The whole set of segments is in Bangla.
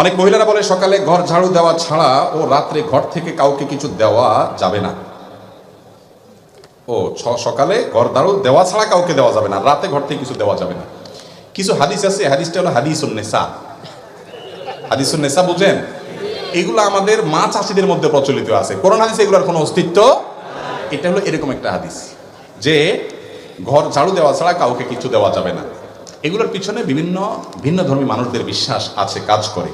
অনেক মহিলারা বলে, সকালে ঘর ঝাড়ু দেওয়া ছাড়া ও রাত্রে ঘর থেকে কাউকে কিছু দেওয়া যাবে না। ও সকালে ঘর ঝাড়ু দেওয়া ছাড়া কাউকে দেওয়া যাবে না, রাতে ঘর থেকে কিছু দেওয়া যাবে না। কিছু হাদিস আছে, হাদিসটা হলো হাদিস নেশা হাদিস নেশা বুঝেন? এগুলো আমাদের মা চাষিদের মধ্যে প্রচলিত আছে। কোরআন হাদিসে এগুলোর কোনো অস্তিত্ব? এটা হলো এরকম একটা হাদিস, যে ঘর ঝাড়ু দেওয়া ছাড়া কাউকে কিছু দেওয়া যাবে না। এগুলোর পিছনে বিভিন্ন ভিন্ন ধর্মী মানুষদের বিশ্বাস আছে, কাজ করে।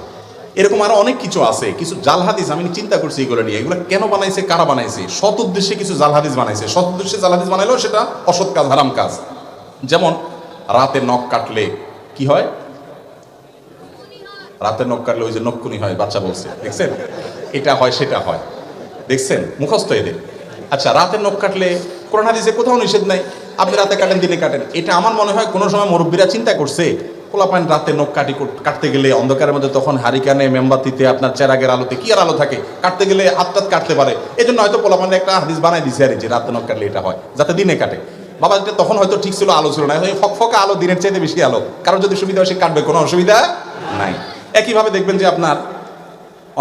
এরকম আরও অনেক কিছু আছে। কিছু জাল হাদিস আমি চিন্তা করছি এগুলো নিয়ে। এগুলো কেন বানাইছে, কারা বানাইছে? সৎ উদ্দেশ্যে কিছু জাল হাদিস বানাইছে। সৎ উদ্দেশ্যে জাল হাদিস বানাইলেও সেটা অসৎ কাজ, হারাম কাজ। যেমন, রাতে নখ কাটলে কি হয়? রাতে নখ কাটলে ওই যে নক্ষুনি হয়, বাচ্চা বলছে। দেখছেন? এটা হয়, সেটা হয়। দেখছেন? মুখস্থ এদের। আচ্ছা রাতে নখ কাটলে কোরআন হাদিসে কোথাও নিষেধ নাই। আপনি রাতে কাটেন, দিনে কাটেন। এটা আমার মনে হয় কোনো সময় মুরব্বীরা চিন্তা করছে পোলাপান রাতে নখ কাটি কাটতে গেলে অন্ধকারের মধ্যে তখন হারিকানে মেমবাতিতে আপনার চেরাগের আলোতে কি আর আলো থাকে? কাটতে গেলে আত্মাত কাটতে পারে। এই জন্য হয়তো পোলাপানে একটা হাদিস বানাই দিছে আর যে রাতে নখ কাটলে এটা হয়, যাতে দিনে কাটে। বাবা, এটা তখন হয়তো ঠিক ছিল, আলো ছিল না। ফকফকা আলো, দিনের চাইতে বেশি আলো। কারণ যদি সুবিধা হয় সে কাটবে, কোনো অসুবিধা নাই। একইভাবে দেখবেন যে আপনার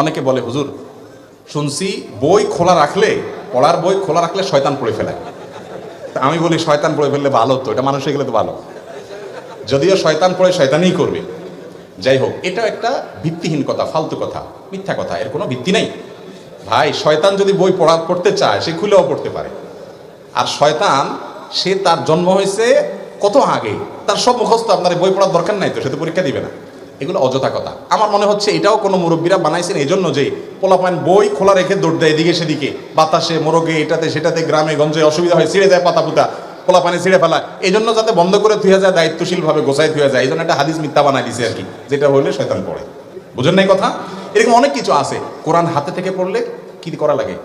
অনেকে বলে, হুজুর, শুনছি বই খোলা রাখলে, পড়ার বই খোলা রাখলে শয়তান পড়ে ফেলে তা আমি বলি শয়তান পড়ে ফেললে ভালো তো এটা মানুষ গেলে তো ভালো। যদিও শয়তান পড়ে, শয়তানই করবে। যাই হোক, এটা একটা ভিত্তিহীন কথা, ফালতু কথা, মিথ্যা কথা, এর কোনো ভিত্তি নেই। ভাই, শয়তান যদি বই পড়া, পড়তে চায়, সে খুলেও পড়তে পারে। আর শয়তান, সে তার জন্ম হয়েছে কত আগে? তার সব মুখস্থ আপনার বই পড়ার দরকার নাই তো, সে তো পরীক্ষা দিবে না। এগুলো অযথা কথা। আমার মনে হচ্ছে এটাও কোনো মুরব্বীরা বানাইছেন এই জন্য যে পোলাপান বই খোলা রেখে দৌড় দেয় এদিকে সেদিকে। বাতাসে, মোরগে, এটাতে, সেটাতে, গ্রামে, গঞ্জে অসুবিধা হয়, ছিঁড়ে দেয় পাতা পুতা পোলাপানে ছিঁড়ে ফেলা এই জন্য যাতে বন্ধ করে থুয়ে যায়, দায়িত্বশীলভাবে গোছায় থুয়ে যায় এই জন্য একটা হাদিস মিথ্যা বানাই দিছে আর কি, যেটা হইলে শয়তান পড়ে। বুঝেন নাই কথা? এরকম অনেক কিছু আছে। কোরআন হাতে থেকে পড়লে কি করা লাগে?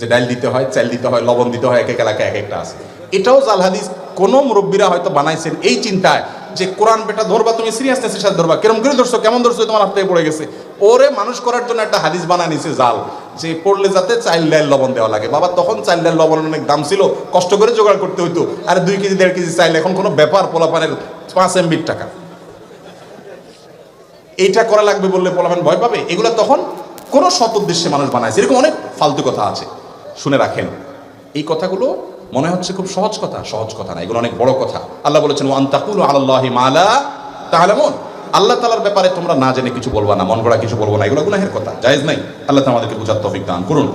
যে ডাল দিতে হয় চাল দিতে হয়, লবণ দিতে হয়, এক এক এলাকায় এক একটা আছে। এটাও জাল হাদিস, কোন মুরব্বীরা হয়তো বানাইছেন এই চিন্তায়। যে কোরআন বেটা ধরবা, তুমি সিরিয়াসনেসের সাথে ধরবা। কেরম করে ধরছো, কেমন ধরছো, তোমার হাত থেকে পড়ে গেছে। ওরে মানুষ করার জন্য একটা হাদিস বানায় নিছে জাল, যে পড়লে যাতে চাইল ডাল লবণ দেওয়া লাগে। বাবা, তখন চাইল ডাল লবণের অনেক দাম ছিল, কষ্ট করে জোগাড় করতে হইতো। আর দুই কেজি, দেড় কেজি চাইল এখন কোনো ব্যাপার, পোলাপানের পাঁচ এমবির টাকা। এইটা করা লাগবে বললে পোলাপান ভয় পাবে? এগুলো তখন কোনো সৎ উদ্দেশ্যে মানুষ বানায়। এরকম অনেক ফালতু কথা আছে। শুনে রাখেন। এই কথাগুলো মনে হচ্ছে খুব সহজ কথা। সহজ কথা না, এগুলো অনেক বড় কথা। আল্লাহ বলেছেন ওয়ান তাকুলু আলাল্লাহি মালা মন আল্লাহ তালার ব্যাপারে তোমরা না জেনে কিছু বলবা না, মন গড়া কিছু বলব না, এগুলো গুনাহের কথা, জায়েজ নাই। আল্লাহ আমাদেরকে বুঝার তফিক দান করুন।